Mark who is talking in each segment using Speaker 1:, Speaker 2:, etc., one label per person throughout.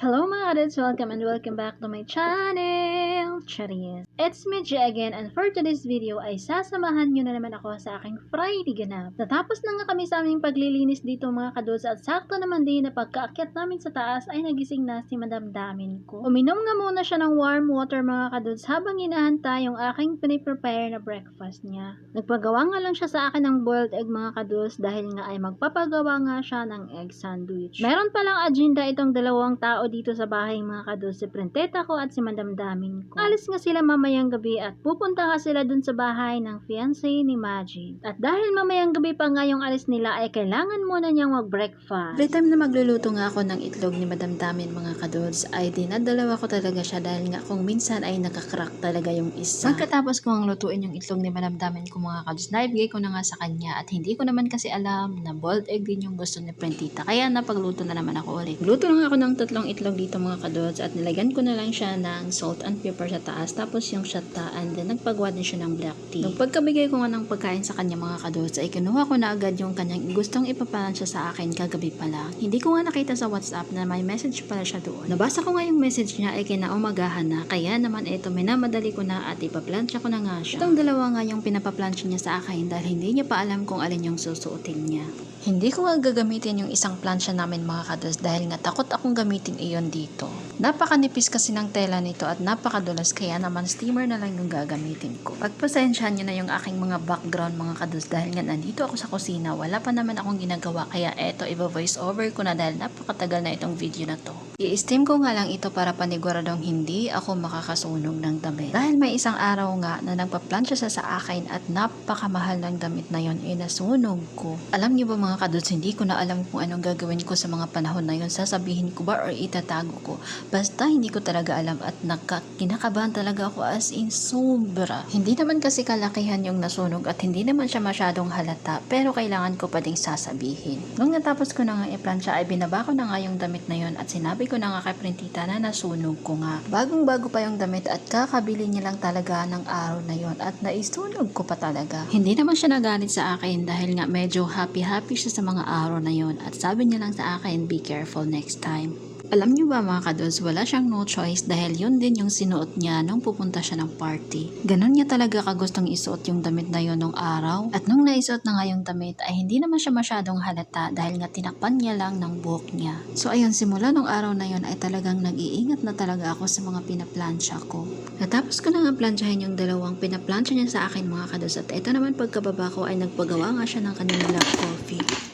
Speaker 1: Hello mga kadudes! Welcome and welcome back to my channel! Charis! It's me, again, and for today's video ay sasamahan nyo na naman ako sa aking Friday ganap. Natapos na nga kami sa aming paglilinis dito mga kadudes at sakto naman din na pagkaakyat namin sa taas ay nagising na si Madam Damin ko. Uminom nga muna siya ng warm water mga kadudes habang inahanta yung aking piniprepare na breakfast niya. Nagpagawa nga lang siya sa akin ng boiled egg mga kadudes dahil nga ay magpapagawa nga siya ng egg sandwich. Meron palang agenda itong dalawang tao dito sa bahay mga kados, si Prenteta ko at si Madam Damin ko. Alis nga sila mamayang gabi at pupunta nga sila dun sa bahay ng fiancé ni Majid. At dahil mamayang gabi pa nga yung alis nila ay kailangan muna niyang mag-breakfast.
Speaker 2: Every time na magluluto nga ako ng itlog ni Madam Damin mga kadods, ay dinadalawa ko talaga siya dahil nga kung minsan ay nakakrak talaga yung isa. Pagkatapos ko ang lutuin yung itlog ni Madam Damin ko mga kadods, naibigay ko na nga sa kanya at hindi ko naman kasi alam na boiled egg din yung gusto ni Prentita. Kaya napagluto na naman ako ulit. Luto lang ako ng tatlong itlog dito mga kadods at nilagyan ko na lang siya ng salt and pepper sa taas tapos yung shata and then nagpagawa din siya ng black tea. Nung pagkabigay ko nga ng pagkain sa kanya mga kadods ay kinuha ko na agad yung kanyang gustong ipapalan siya sa akin kagabi pa lang. Hindi ko nga nakita sa WhatsApp na may message pala siya doon. Nabasa ko nga yung message niya ay kinaumagahan na kaya naman ito minamadali ko na at ipaplansya ko na nga siya. Itong dalawa nga yung pinapaplansya niya sa akin dahil hindi niya pa alam kung alin yung susuotin niya. Hindi ko nga gagamitin yung isang plansya namin mga kados dahil nga takot akong gamitin iyon dito. Napakanipis kasi ng tela nito at napakadulas kaya naman steamer na lang yung gagamitin ko. Pagpasensyahan nyo na yung aking mga background mga kados dahil nga nandito ako sa kusina, wala pa naman akong ginagawa kaya eto iba-voice over ko na dahil napakatagal na itong video na to. I-steam ko nga lang ito para paniguradong hindi ako makakasunog ng damit. Dahil may isang araw nga na nagpa-plansya sa akin at napakamahal ng damit na yon ay nasunog ko. Alam niyo ba mga kadods, hindi ko na alam kung anong gagawin ko sa mga panahon na yon. Sasabihin ko ba or itatago ko. Basta hindi ko talaga alam at naka, kinakabahan talaga ako as in sobra. Hindi naman kasi kalakihan yung nasunog at hindi naman siya masyadong halata pero kailangan ko pa ding sasabihin. Nung natapos ko na nga i-plansya ay binaba ko na nga yung damit na yon at sinabi ko na nga kay Printita na nasunog ko nga. Bagong bago pa yung damit at kakabili niya lang talaga ng araw na yon at naisunog ko pa talaga. Hindi naman siya nagalit sa akin dahil nga medyo happy-happy siya sa mga araw na yon at sabi niya lang sa akin, be careful next time. Alam niyo ba mga kados, wala siyang no choice dahil yun din yung sinuot niya nung pupunta siya ng party. Ganon niya talaga kagustong isuot yung damit na yun nung araw. At nung naisuot na nga yung damit ay hindi naman siya masyadong halata dahil nga tinakpan niya lang ng buhok niya. So ayun, simula nung araw na yun ay talagang nag-iingat na talaga ako sa mga pinaplansya ko. Natapos ko na nga plansyahin yung dalawang pinaplansya niya sa akin mga kados at ito naman pagkababa ko ay nagpagawa nga siya ng black coffee.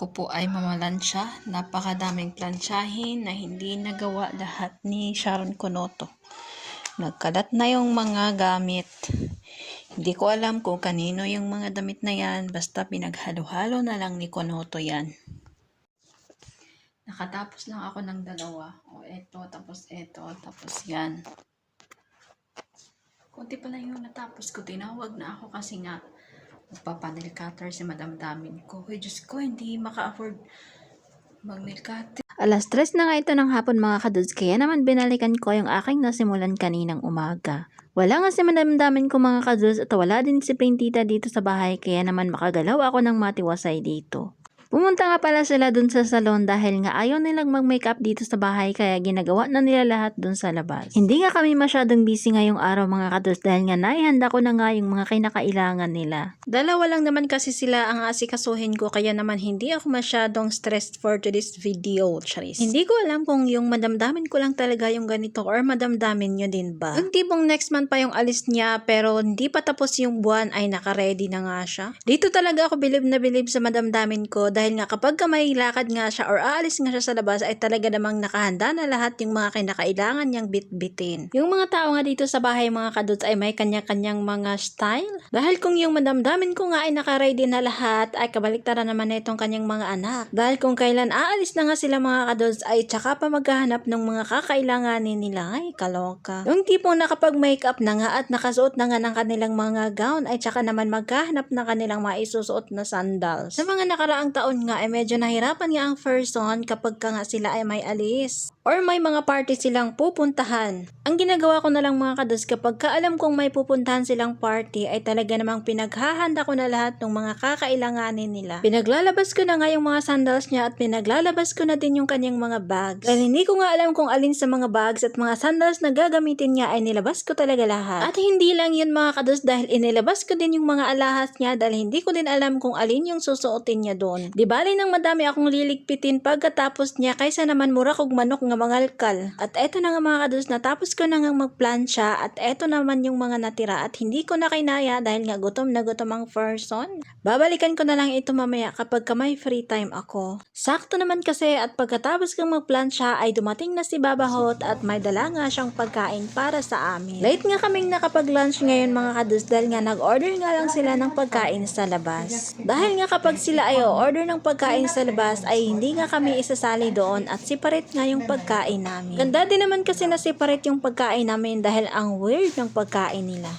Speaker 2: Ako po ay mamalansya. Napakadaming plansyahin na hindi nagawa lahat ni Sharon Konoto. Nagkalat na yung mga gamit. Hindi ko alam kung kanino yung mga damit na yan. Basta pinaghalo-halo na lang ni Konoto yan. Nakatapos lang ako ng dalawa. O eto, tapos eto, tapos yan. Kunti pa lang yung natapos ko. Tinawag na ako kasi nga magpapanel cutter si Madam Damin ko. Hoy, Diyos ko, hindi maka-afford mag-nail cutter.
Speaker 1: Alas tres na nga ito ng hapon mga kadudes, kaya naman binalikan ko yung aking nasimulan kaninang umaga. Wala nga si madamdamin ko mga kadudes at wala din si Printita dito sa bahay kaya naman makagalaw ako ng matiwasay dito. Pumunta nga pala sila dun sa salon dahil nga ayaw nilang mag-makeup dito sa bahay kaya ginagawa na nila lahat dun sa labas. Hindi nga kami masyadong busy ngayong araw mga kados dahil nga naihanda ko na nga yung mga kinakailangan nila.
Speaker 2: Dalawa lang naman kasi sila ang asikasuhin ko kaya naman hindi ako masyadong stressed for today's video, Charis. Hindi ko alam kung yung madamdamin ko lang talaga yung ganito or madamdamin nyo din ba. Yung tipong next month pa yung alis niya pero hindi pa tapos yung buwan ay nakaready na nga siya. Dito talaga ako bilib na bilib sa madamdamin ko dahil nga kapag ka may lakad nga siya or aalis nga siya sa labas ay talaga namang nakahanda na lahat yung mga kinakailangan niyang bitbitin. Yung mga tao nga dito sa bahay mga kadods ay may kanya-kanyang mga style. Dahil kung yung madamdamin ko nga ay nakaready na lahat ay kabaliktaran naman na itong kanyang mga anak. Dahil kung kailan aalis na nga sila mga kadods ay tsaka pa maghahanap ng mga kakailanganin nila ay kaloka. Yung tipong nakapag-makeup na nga at nakasuot na nga ng kanilang mga gown ay tsaka naman maghahanap ng kanilang maisusuot na sandals. Sa mga nakaraang taon nga ay medyo nahirapan nga ang person kapag ka nga sila ay may alis or may mga party silang pupuntahan. Ang ginagawa ko na lang mga kados kapag kaalam kong may pupuntahan silang party ay talaga namang pinaghahanda ko na lahat ng mga kakailanganin nila. Pinaglalabas ko na nga yung mga sandals niya at pinaglalabas ko na din yung kanyang mga bags. Dahil hindi ko nga alam kung alin sa mga bags at mga sandals na gagamitin niya ay nilabas ko talaga lahat. At hindi lang yun mga kados dahil inilabas ko din yung mga alahas niya dahil hindi ko din alam kung alin yung susuotin niya doon. Di bali nang madami akong liligpitin pagkatapos niya kaysa naman mura kog manok nga mangalkal. At eto na nga mga kados natapos ko na nga magplansya at eto naman yung mga natira at hindi ko na kinaya dahil nga gutom na gutom ang person. Babalikan ko na lang ito mamaya kapag ka may free time ako. Sakto naman kasi at pagkatapos kong magplansya ay dumating na si Babahot at may dala nga siyang pagkain para sa amin. Late nga kaming nakapag-lunch ngayon mga kadus dahil nga nag-order nga lang sila ng pagkain sa labas. Dahil nga kapag sila ay order ng pagkain sa labas ay hindi nga kami isasali doon at separate nga yung pagkain namin. Ganda din naman kasi na separate yung pagkain namin dahil ang weird ng pagkain nila.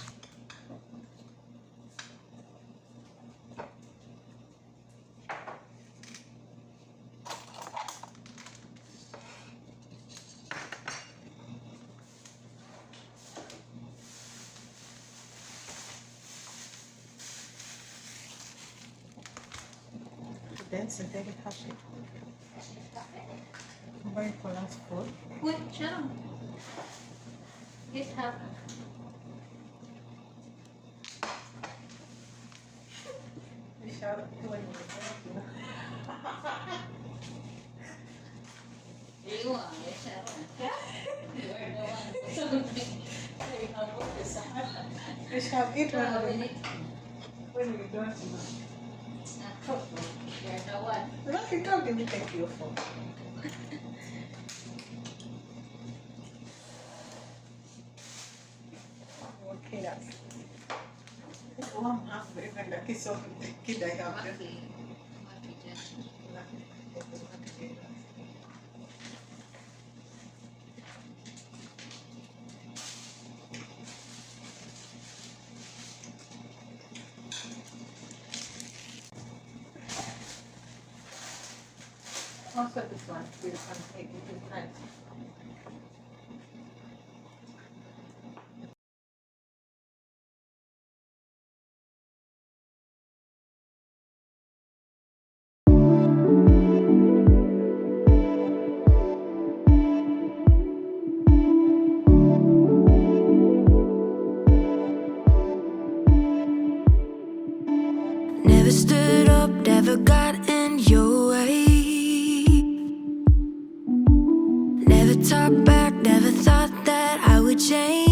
Speaker 3: And take it happy. Very last food.
Speaker 1: Uy, Sharon. It happened. You shout at you're You You're the one.
Speaker 3: You have when we don't know.
Speaker 1: You're the one.
Speaker 3: Look, you told me to take your phone. Huwa mahafrika lakini
Speaker 1: sio kila yao.
Speaker 3: Also this nice.
Speaker 4: Change.